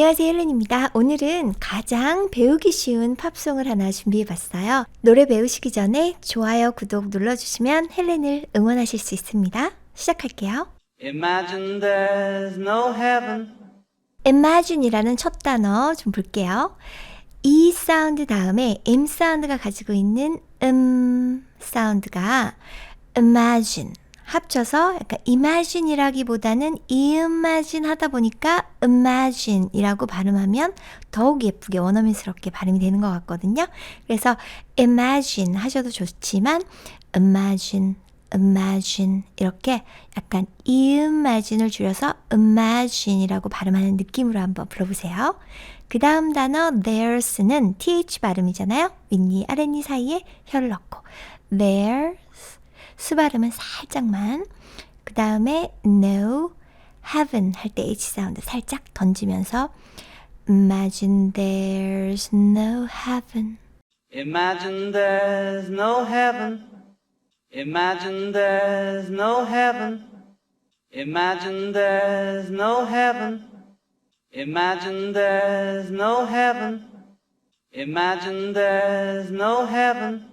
안녕하세요, 헬렌입니다. 오늘은 가장 배우기 쉬운 팝송을 하나 준비해 봤어요. 노래 배우시기 전에 좋아요, 구독 눌러주시면 헬렌을 응원하실 수 있습니다. 시작할게요. Imagine there's no heaven. imagine이라는 첫 단어 좀 볼게요. E 사운드 다음에 M 사운드가 가지고 있는 음 사운드가 imagine 합쳐서 약간 imagine이라기보다는 imagine 하다 보니까 imagine이라고 발음하면 더욱 예쁘게 원어민스럽게 발음이 되는 것 같거든요. 그래서 imagine 하셔도 좋지만 imagine imagine 이렇게 약간 imagine을 줄여서 imagine이라고 발음하는 느낌으로 한번 불러보세요. 그 다음 단어 there's는 th 발음이잖아요. 윗니 아랫니 사이에 혀를 넣고 there's 스 발음은 살짝만 그 다음에 no heaven 할 때 h 사운드 살짝 던지면서 imagine there's no heaven Imagine there's no heaven. Imagine there's no heaven. Imagine there's no heaven. Imagine there's no heaven. Imagine there's no heaven.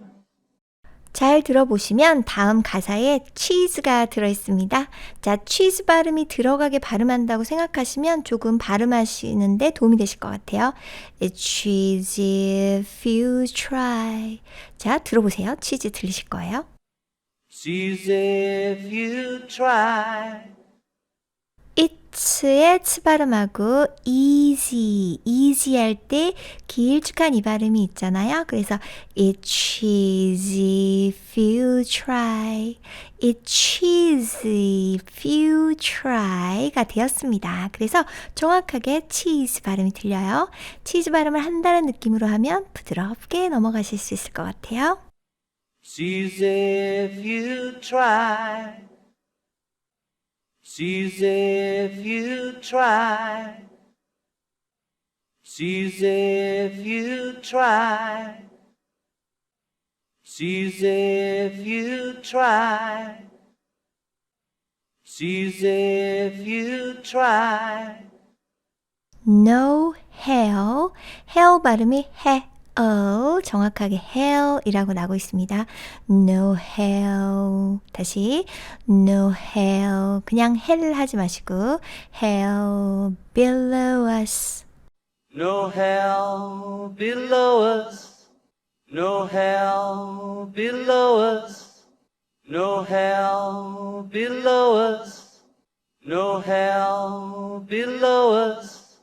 잘 들어보시면 다음 가사에 치즈가 들어있습니다. 자, 치즈 발음이 들어가게 발음한다고 생각하시면 조금 발음하시는데 도움이 되실 것 같아요. Cheesy if you try. 자, 들어보세요. 치즈 들리실 거예요. Sees if you try. It'의 츠 발음하고 easy, easy 할 때 길쭉한 이 발음이 있잖아요. 그래서 it's easy if you try. it's easy if you try가 되었습니다. 그래서 정확하게 cheese 발음이 들려요. 치즈 발음을 한다는 느낌으로 하면 부드럽게 넘어가실 수 있을 것 같아요. Sees if you try. Sees if you try. Sees if you try. Sees if you try. Sees if you try. no hair, hair 발음이 hair, 정확하게 hair이라고 나고 있습니다. no hair. 다시 no hair. 그냥 hair를 하지 마시고 hair below us. No hell below us. No hell below us. No hell below us. No hell below us.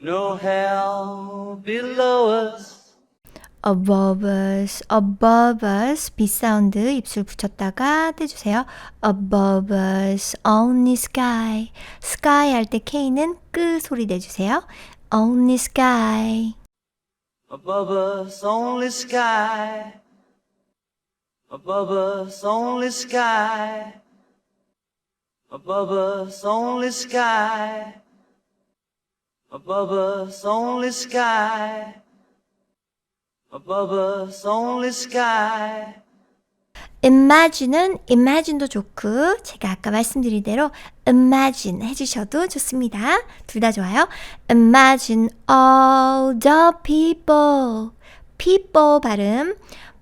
No hell below us. Above us, above us, B 사운드 입술 붙였다가 떼주세요. above us, only sky. sky 할 때 K는 끄 소리 내주세요. only sky. Above us only sky. Above us only sky. Above us only sky. Above us only sky. Above us only sky. imagine은 imagine도 좋고 제가 아까 말씀드린 대로 imagine 해주셔도 좋습니다. 둘 다 좋아요. imagine all the people. people 발음.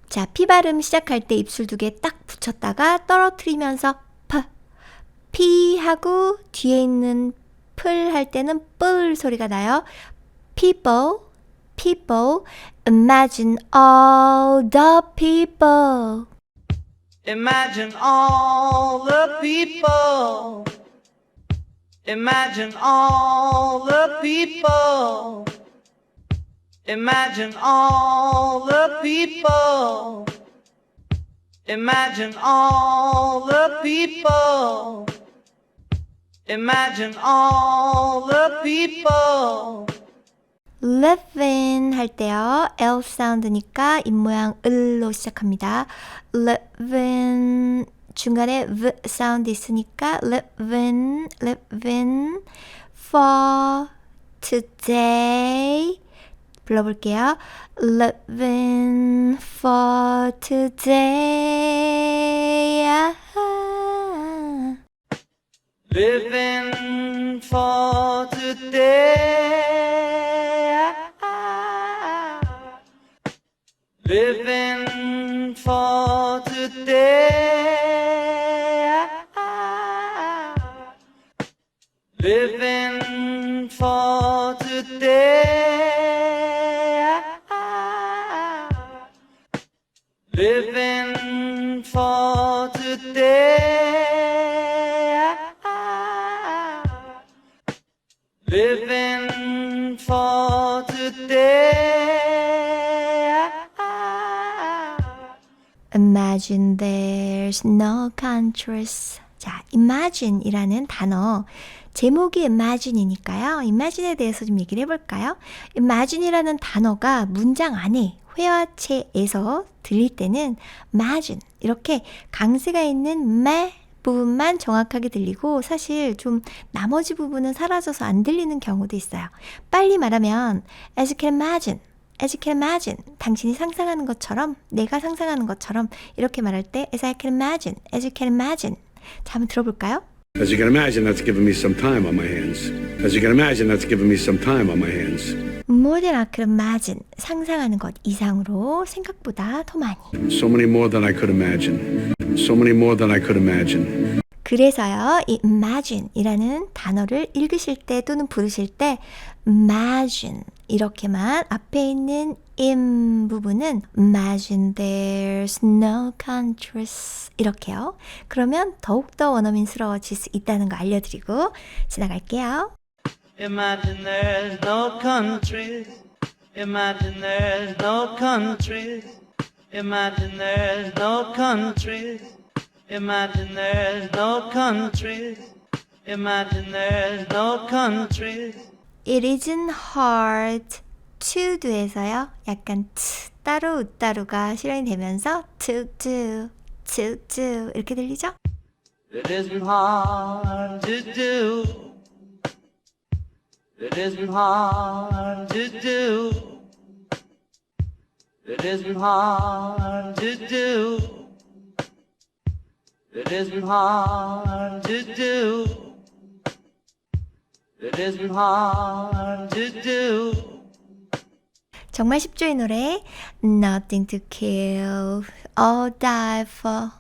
자, P 발음 시작할 때 입술 두 개 딱 붙였다가 떨어뜨리면서 P. P 하고 뒤에 있는 풀 할 때는 뿔 소리가 나요. people, people. imagine all the people. Imagine all the people. Imagine all the people. Imagine all the people. Imagine all the people. Imagine all the people. Living 할 때요. L 사운드니까 입모양 을로 시작합니다. living 중간에 v 사운드 있으니까 living living for today 불러볼게요. living for today Living for today. Imagine there's no countries. 자, imagine이라는 단어. 제목이 imagine이니까요. imagine에 대해서 좀 얘기를 해볼까요? imagine이라는 단어가 문장 안에 회화체에서 들릴 때는 imagine 이렇게 강세가 있는 매 부분만 정확하게 들리고 사실 좀 나머지 부분은 사라져서 안 들리는 경우도 있어요. 빨리 말하면 as you can imagine As you can imagine, 당신이 상상하는 것처럼, 내가 상상하는 것처럼 이렇게 말할 때 as I can imagine, as you can imagine. 자, 한번 들어볼까요? As you can imagine, that's given me some time on my hands. As you can imagine, that's given me some time on my hands. More than I could imagine. 상상하는 것 이상으로 생각보다 더 많이. So many more than I could imagine. So many more than I could imagine. 그래서요, 이 imagine이라는 단어를 읽으실 때 또는 부르실 때 imagine 이렇게만 앞에 있는 im 부분은 imagine there's no countries 이렇게요. 그러면 더욱더 원어민스러워질 수 있다는 거 알려드리고 지나갈게요. Imagine there's no countries. Imagine there's no countries. Imagine there's no countries. Imagine there's no countries. Imagine there's no countries. It isn't hard to do에서요. 약간 트, 따로 웃따루가 실현이 되면서 to do, to do 이렇게 들리죠? It isn't hard to do. It isn't hard to do. It isn't hard to do. It isn't hard to do. It isn't hard to do. 정말 쉽죠 이 노래. Nothing to kill or die for.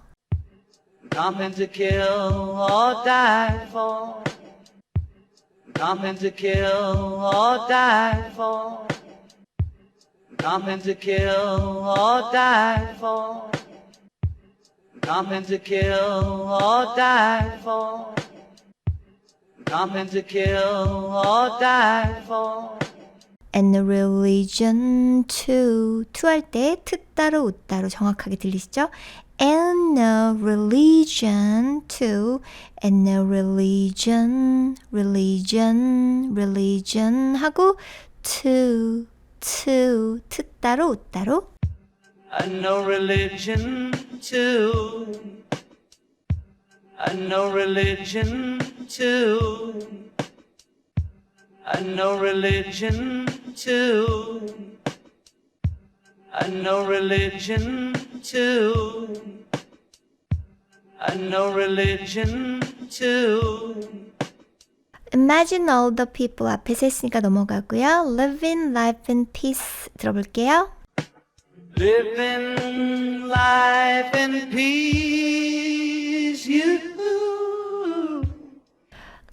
Nothing to kill or die for. Nothing to kill or die for. Nothing to kill or die for. Nothing to kill or die for. Nothing to kill or die for. And religion too. to 할 때 트 따로 웃 따로 정확하게 들리시죠? And no religion too. And no religion, religion, religion 하고 to, to, 트 따로 웃 따로. And no religion too. And no religion too. And no religion too. And no religion too. And no religion too. Imagine all the people 앞에서 했으니까 넘어가고요. Living life in peace 들어볼게요. Living life in peace, you.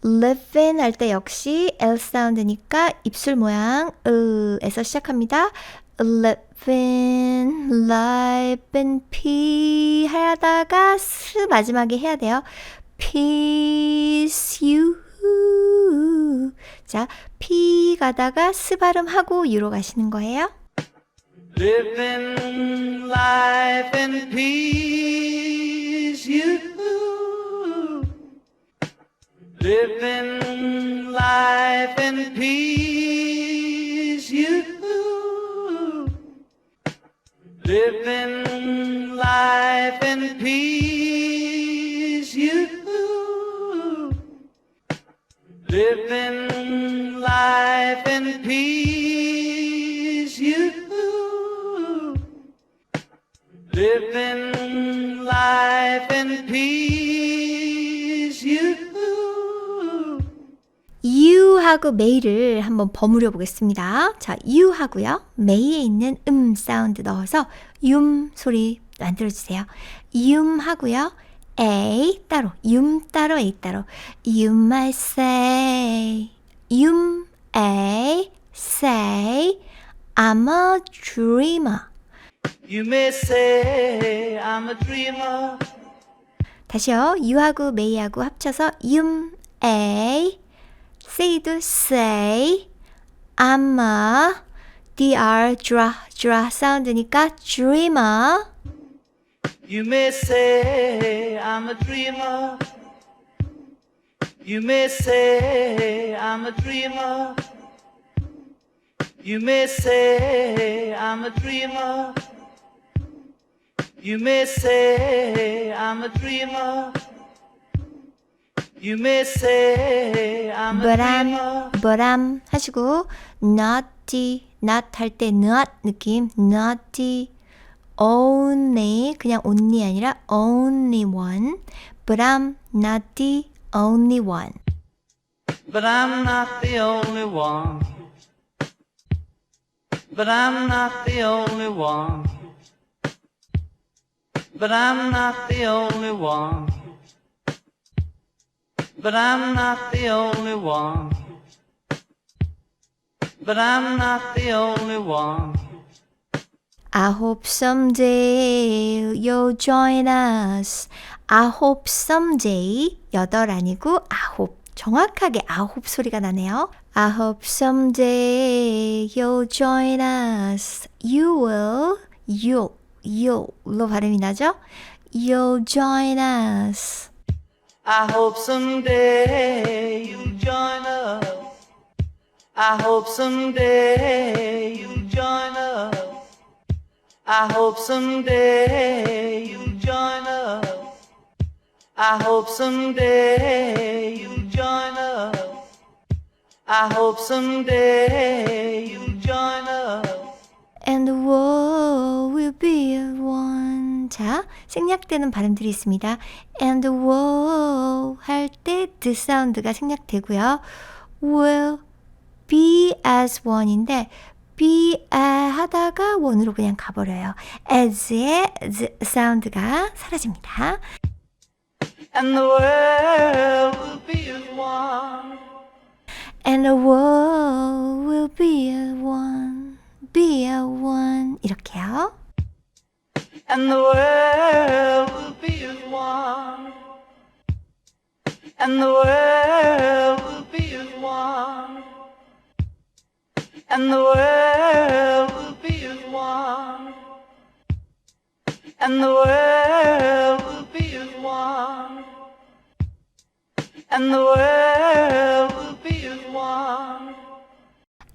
living 할 때 역시 L 사운드니까 입술 모양 으에서 시작합니다. living life in peace 하다가 스 마지막에 해야 돼요. peace you 자, P 가다가 스 발음하고 유로 가시는 거예요. Living life in peace, you. Living life in peace, you. Living life in peace, you. Living life in peace, you. you 하고 may를 한번 버무려 보겠습니다. 자, you 하고요. may에 있는 음 사운드 넣어서 윰 소리 만들어 주세요. 윰 하고요. A 따로, you 따로, A 따로. You might say, you may say, I'm a dreamer. You may say I'm a dreamer. 다시요. you하고 may하고 합쳐서 may say도 say I'm a dr dra dra 사운드니까 dreamer You may say I'm a dreamer. You may say I'm a dreamer. You may say I'm a dreamer. You may say I'm a dreamer. You may say I'm a but I'm dreamer. but I'm 하시고 naughty not 할 때 not 느낌 naughty only 그냥 only 아니라 only one but I'm not the only one But I'm not the only one. But I'm not the only one. But I'm not the only one. But I'm not the only one. But I'm not the only one. I hope someday you'll join us. I hope someday 여덟 아니고 hope 정확하게 hope 소리가 나네요. I hope someday you'll join us. You will, you'll, you'll로 발음이 나죠? You'll join us. I hope someday you'll join us. I hope someday you'll join us. I hope someday you'll join us. I hope someday you'll join us. I hope someday you'll join us. And the world will be one. 자, 생략되는 발음들이 있습니다. And the world 할 때 the 사운드가 생략되고요. will be as one인데 be a 하다가 one으로 그냥 가버려요. as의 z 사운드가 사라집니다. And the world will be as one. And the world will be a one. be a one. 이렇게요. And the world will be as one. And the world will be as one. And the world will be as one. And the world will be as one. And the world will be as one.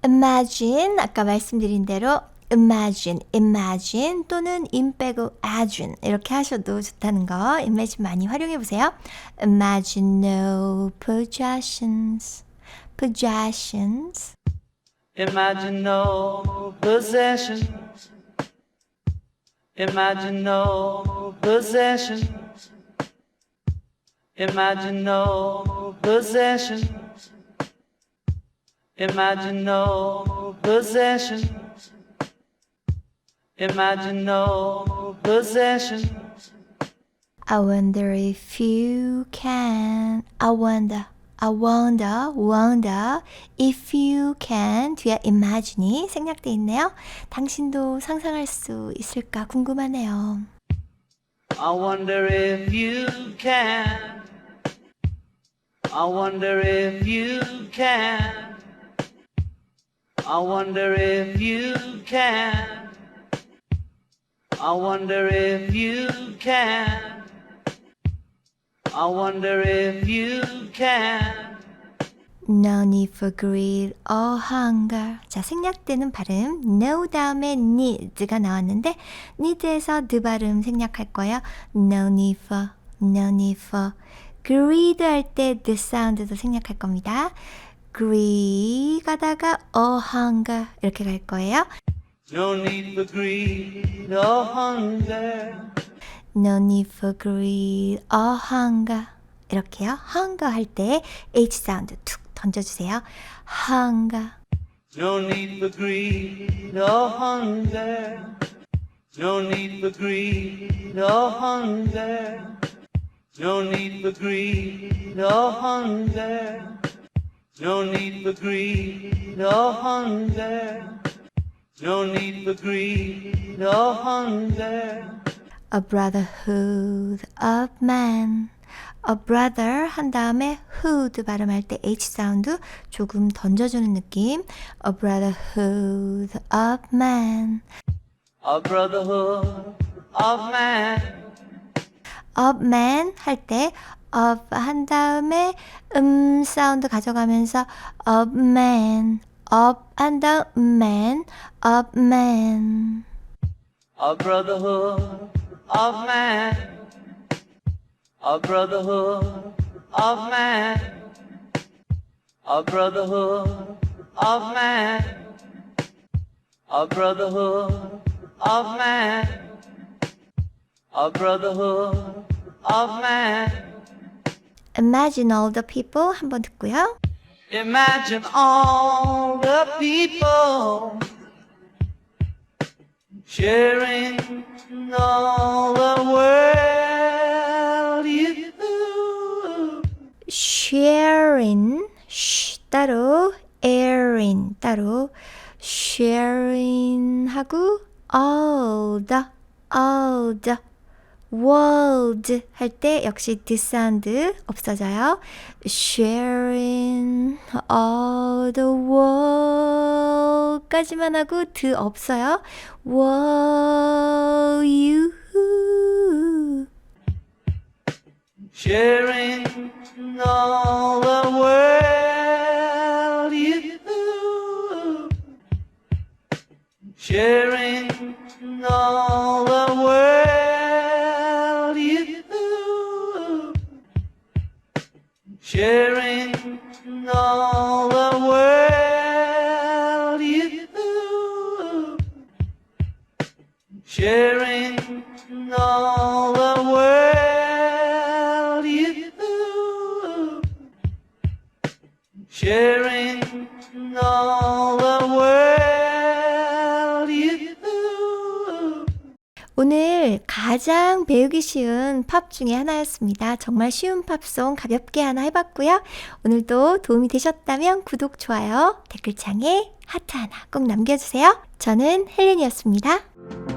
Imagine 아까 말씀드린 대로 imagine, imagine 또는 in 빼고 imagine 이렇게 하셔도 좋다는 거 imagine 많이 활용해 보세요. imagine no possessions, possessions. Imagine no possessions. Imagine no possessions. Imagine no possessions. Imagine no possessions. Imagine no possessions. I wonder if you can. I wonder. I wonder, wonder if you can 뒤에 imagine이 생략돼 있네요. 당신도 상상할 수 있을까 궁금하네요. I wonder if you can. I wonder if you can. I wonder if you can. I wonder if you can. I wonder if you can. No need for greed or hunger. 자, 생략되는 발음 no 다음에 need가 나왔는데 need에서 the 발음 생략할 거예요. No need for, no need for. greed 할 때 the 사운드도 생략할 겁니다. Greed 가다가 hunger 이렇게 갈 거예요. No need for greed or hunger. No need for greed or hunger. 이렇게요. hunger 할 때 H 사운드 툭 던져주세요. hunger. No need for greed or hunger. No need for greed or hunger. No need for greed or hunger. No need for greed or hunger. No need for greed or hunger. A brotherhood of man. A brother 한 다음에 hood 발음할 때 H 사운드 조금 던져주는 느낌. A brotherhood of man. A brotherhood of man. of man 할 때 of 한 다음에 음 사운드 가져가면서 of man. of 한 다음 man. of man. A brotherhood of man. A brotherhood of man. A brotherhood of man. A brotherhood of man. A brotherhood of man. Imagine all the people 한 번 듣고요. Imagine all the people sharing all the world. You sharing 쉬 따로 airing 따로 sharing 하고 all the all the World 할 때 역시 the 사운드 없어져요. sharing all the world까지만 하고 the 없어요. world you sharing all sharing all the world. You 오늘 가장 배우기 쉬운 팝 중에 하나였습니다. 정말 쉬운 팝송 가볍게 하나 해봤고요. 오늘도 도움이 되셨다면 구독, 좋아요, 댓글창에 하트 하나 꼭 남겨주세요. 저는 헬렌이었습니다.